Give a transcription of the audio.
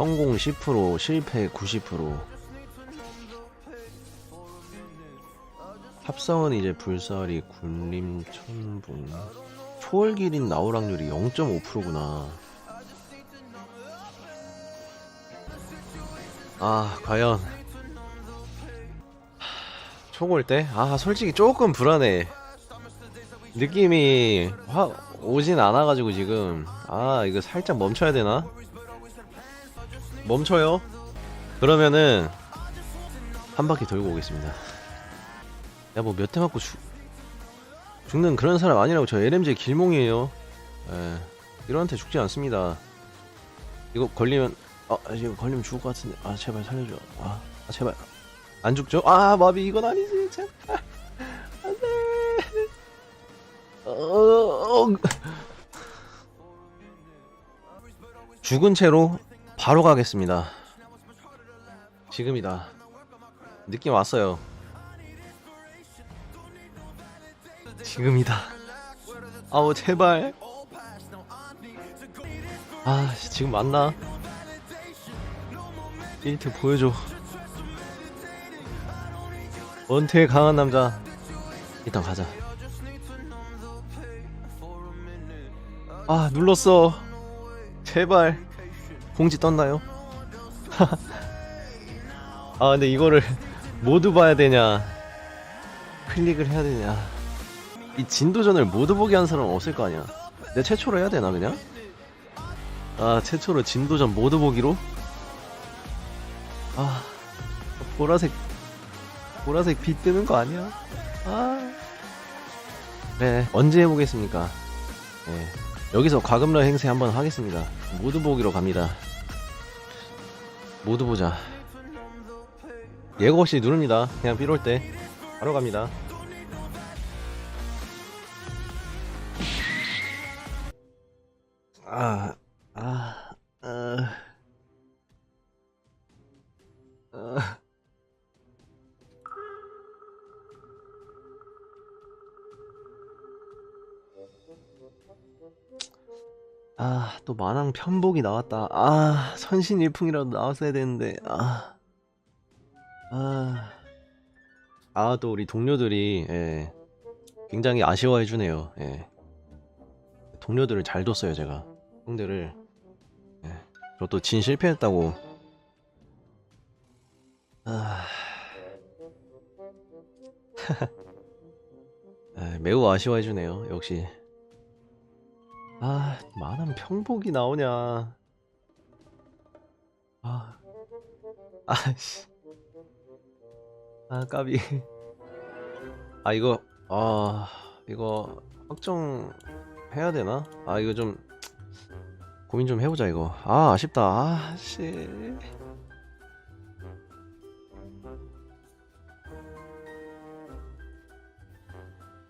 성공 10% 실패 90% 합성은 이제 불사리 군림 천분. 초월기린 나올 확률이 0.5%구나. 아 과연. 총올 때? 아 솔직히 조금 불안해. 느낌이 확 오진 않아가지고 지금. 아 이거 살짝 멈춰야 되나? 멈춰요. 그러면은 한 바퀴 돌고 오겠습니다. 야 뭐 몇 대 맞고 죽 죽는 그런 사람 아니라고 저 LMG 길몽이에요. 예 이런한테 죽지 않습니다. 이거 걸리면 아 이거 걸리면 죽을 것 같은데. 아 제발 살려줘. 아, 아 제발. 안 죽죠? 아 마비 이건 아니지. 제발. 안돼. 어, 어, 죽은 채로 바로 가겠습니다. 지금이다. 느낌 왔어요. 지금이다. 아우 제발. 아 씨, 지금 맞나? 1트 보여줘. 원태의 강한 남자. 일단 가자. 아 눌렀어. 제발 공지 떴나요? 아 근데 이거를 모두 봐야 되냐 클릭을 해야 되냐 이 진도전을 모두 보게 한 사람 은 없을 거 아니야 내 최초로 해야 되나 그냥? 아 최초로 진도전 모두 보기로? 아 보라색 보라색 빛 뜨는 거 아니야? 아 네, 언제 해보겠습니까? 네, 여기서 과금러 행세 한번 하겠습니다. 모두 보기로 갑니다. 모두 보자. 예고 없이 누릅니다. 그냥 필요할 때 바로 갑니다. 아, 아, 아, 아. 아, 또 만왕 편복이 나왔다. 아, 선신 일풍이라도 나왔어야 되는데. 아. 아. 아, 또 우리 동료들이 예. 굉장히 아쉬워해 주네요. 예. 동료들을 잘 뒀어요, 제가. 형들을. 예. 저도 진 실패했다고. 아. 아, 매우 아쉬워해 주네요. 역시. 아, 만한 평복이 나오냐. 아, 아씨. 아, 까비. 아, 이거, 아, 이거 확정해야 되나? 아, 이거 좀 고민 좀 해보자, 이거. 아, 아쉽다. 아, 씨.